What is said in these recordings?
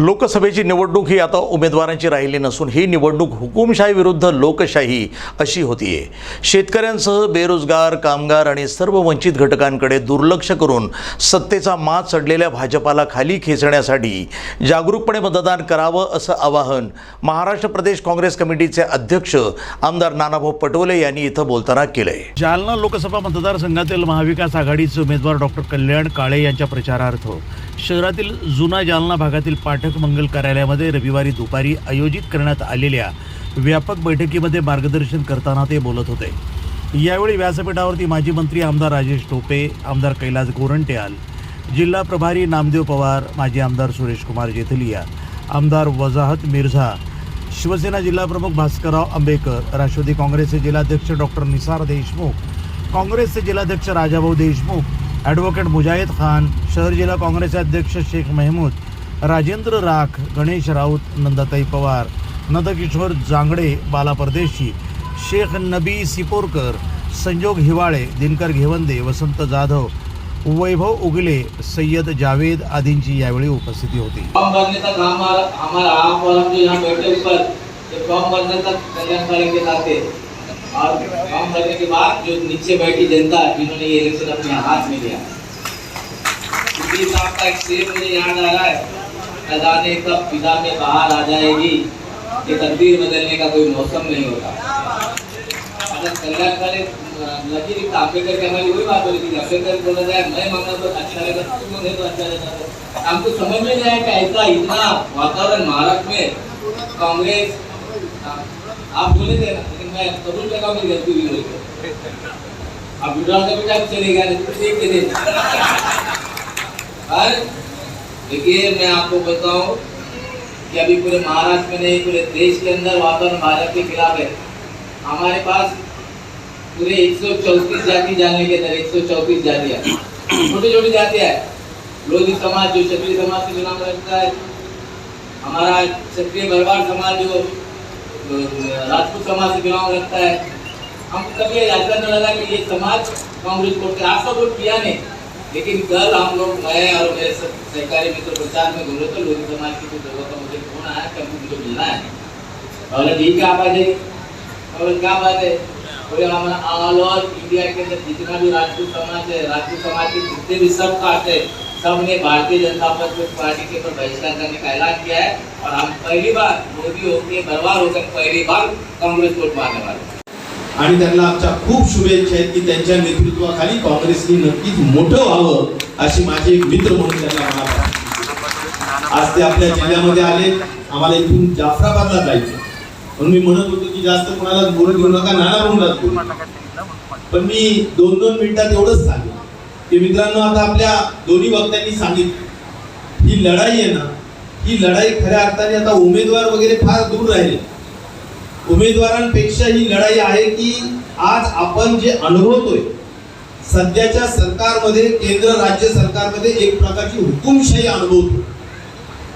लोकसभेची निवडणूक ही आता उमेदवारांची राहिली नसून ही निवडणूक हुकुमशाही विरुद्ध लोकशाही अशी होतीये. शेतकऱ्यांसह बेरोजगार कामगार आणि सर्व वंचित घटकांकडे दुर्लक्ष करून सत्तेचा मात चढलेल्या भाजपाला खाली खेचण्यासाठी जागरूकपणे मतदान करावं असं आवाहन महाराष्ट्र प्रदेश काँग्रेस कमिटीचे अध्यक्ष आमदार नानाभाऊ पटोले यांनी इथं बोलताना केलंय. जालना लोकसभा मतदारसंघातील महाविकास आघाडीचे उमेदवार डॉक्टर कल्याण काळे यांच्या प्रचारार्थ शहरातील जुना जालना भागातील पाठक मंगल कार्यालयामध्ये रविवारी दुपारी आयोजित करण्यात आलेल्या व्यापक बैठकीमध्ये मार्गदर्शन करताना ते बोलत होते. यावेळी व्यासपीठावरती माजी मंत्री आमदार राजेश टोपे आमदार कैलास गोरंट्याल जिल्हा प्रभारी नामदेव पवार माजी आमदार सुरेश कुमार जेथलिया आमदार वजाहत मिर्झा शिवसेना जिल्हाप्रमुख भास्करराव आंबेकर राष्ट्रवादी काँग्रेसचे जिल्हाध्यक्ष डॉक्टर निसार देशमुख काँग्रेसचे जिल्हाध्यक्ष राजाभाऊ देशमुख ॲडव्होकेट मुजाहिद खान शहर जिल्हा काँग्रेसचे अध्यक्ष शेख महमूद राजेंद्र राख गणेश राऊत नंदाताई पवार नंदकिशोर जांगडे बाला परदेशी शेख नबी सिपोरकर संजोग हिवाळे दिनकर घेवंदे वसंत जाधव वैभव उगले सय्यद जावेद आदींची यावेळी उपस्थिती होती फॉर्म भरने तक हमारा हमारा आप और जो यहाँ बैठे फॉर्म भरने तक के साथ और फॉर्म भरने के बाद जो नीचे बैठी जनता जिन्होंने ये इलेक्शन अपने हाथ में लिया। साहब का एक शेर मुझे याद आ रहा है। न जाने कब फिजा में बाहर आ जाएगी, ये तकदीर बदलने का कोई मौसम नहीं होता। अगर कल्याण काले लगी अंबेडकर हमारी वही बात हो रही थी अंबेडकर बोला जाए, मैं मांगा तो अच्छा लगा तुम तो अच्छा लगा तो हमको समझ में नहीं आया कि ऐसा इतना वातावरण महाराष्ट्र में कांग्रेस आप बोले थे ना कबूल कर रहा हूँ मेरी गलती हुई बोल के अब विड्रॉल का बेटा चले और देखिए, मैं आपको बताऊँ कि अभी पूरे महाराष्ट्र में नहीं, पूरे देश के अंदर वातावरण भारत के खिलाफ है। हमारे पास पूरे एक सौ चौतीस जाति जानने के अंदर, एक सौ चौतीस जातियाँ। छोटी छोटी जातियाँ लोधी समाज जो क्षत्रिय समाज से चुनाव रखता है, हमारा क्षत्रिय भरवाड़ समाज जो राजपूत समाज से चुनाव रखता है। हम कभी ऐसा न लगा कि ये समाज कांग्रेस को आज तो वोट किया नहीं। लेकिन कल हम लोग मैं और मेरे सहकारी मित्र प्रचार में घूम थे लोधी समाज की कुछ लोगों का मुझे फ़ोन आया, कल मुझे मिलना है। बोले ठीक है आप आ जाइए बोले, क्या बात है? बोले हमारा ऑल ओवर इंडिया के अंदर जितना भी राजपूत समाज है, राजपूत समाज के जितने भी सब कास्ट है सबने भारतीय जनता पार्टी के ऊपर बहिष्कार करने का ऐलान किया है और हम पहली बार मोदी होकर बर्बाद होकर पहली बार कांग्रेस वोट मारने वाले आणि त्यांना आमच्या खूप शुभेच्छा आहेत की त्यांच्या नेतृत्वाखाली काँग्रेसने नक्कीच मोठं व्हावं अशी माझे एक मित्र म्हणून त्यांना मनापासून आज ते आपल्या जिल्ह्यामध्ये आले. आम्हाला इथून जाफराबादला जायचं. म्हणून मी म्हणत होतो की जास्त कोणाला बोलत घेऊ नका नाना म्हणून पण मी दोन दोन मिनिटात एवढंच सांगितलं की मित्रांनो आता आपल्या दोन्ही वक्त्यांनी सांगितलं ही लढाई आहे ना ही लढाई खऱ्या अर्थाने आता उमेदवार वगैरे फार दूर राहिले. उमेदवारांपेक्षा ही लढाई आहे की आज आपण जे अनुभवतोय सध्याच्या सरकारमध्ये केंद्र राज्य सरकारमध्ये एक प्रकारची हुकुमशाही अनुभवतो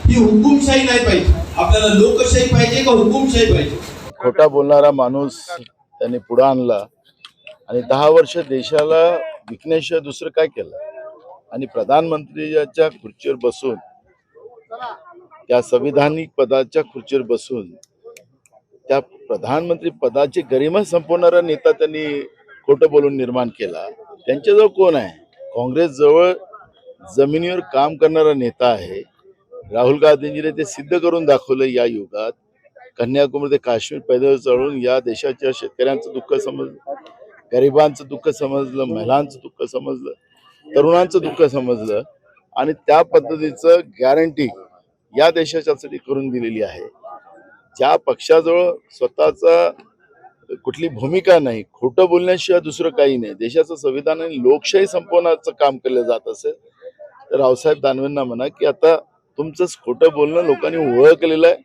ही हुकुमशाही नाही पाहिजे. आपल्याला लोकशाही पाहिजे का हुकुमशाही पाहिजे? खोटा बोलणारा माणूस त्यांनी पुढे आणला आणि दहा वर्ष देशाला विकण्याशिवाय दुसरं काय केलं? आणि प्रधानमंत्रीच्या खुर्चीवर बसून त्या संविधानिक पदाच्या खुर्चीवर बसून त्या प्रधानमंत्री पदाची गरिमा संपवणारा नेता त्यांनी खोटं बोलून निर्माण केला. त्यांच्याजवळ कोण आहे? काँग्रेसजवळ जमिनीवर काम करणारा नेता आहे. राहुल गांधींजीने ते सिद्ध करून दाखवलं या युगात. कन्याकुमारी ते काश्मीर पैदल चढून या देशाच्या शेतकऱ्यांचं दुःख समजलं गरिबांचं दुःख समजलं महिलांचं दुःख समजलं तरुणांचं दुःख समजलं आणि त्या पद्धतीचं गॅरंटी या देशाच्यासाठी करून दिलेली आहे. ज्या पक्षाजवळ स्वतःचा कुठली भूमिका नाही खोटं बोलण्याशिवाय दुसरं काही नाही देशाचं संविधान आणि लोकशाही संपवण्याचं काम केलं जात असेल तर रावसाहेब दानवेंना म्हणा की आता तुमचंच खोटं बोलणं लोकांनी ओळखलेलं आहे.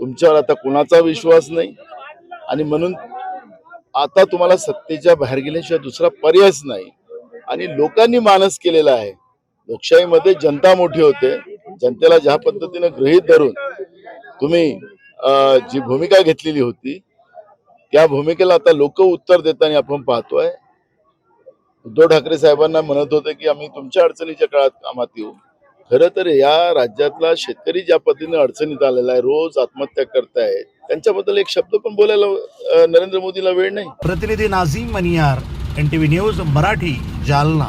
तुमच्यावर आता कुणाचा विश्वास नाही. आणि म्हणून आता तुम्हाला सत्तेच्या बाहेर गेल्याशिवाय दुसरा पर्यायच नाही. आणि लोकांनी मानस केलेला आहे. लोकशाहीमध्ये जनता मोठी होते. जनतेला ज्या पद्धतीनं गृहीत धरून तुम्ही जी भूमिका घेतलेली होती त्या भूमिकेला आता लोक उत्तर देताना आपण पाहतोय. उद्धव ठाकरे साहेबांना म्हणत होते की आम्ही तुमच्या अडचणीच्या काळात कामात येऊ. खरं तर या राज्यातला शेतकरी ज्या पद्धतीने अडचणीत आलेला आहे रोज आत्महत्या करतायत त्यांच्याबद्दल एक शब्द पण बोलायला नरेंद्र मोदीला वेळ नाही. प्रतिनिधी Nazim Maniyar N T V news Marathi Jalna.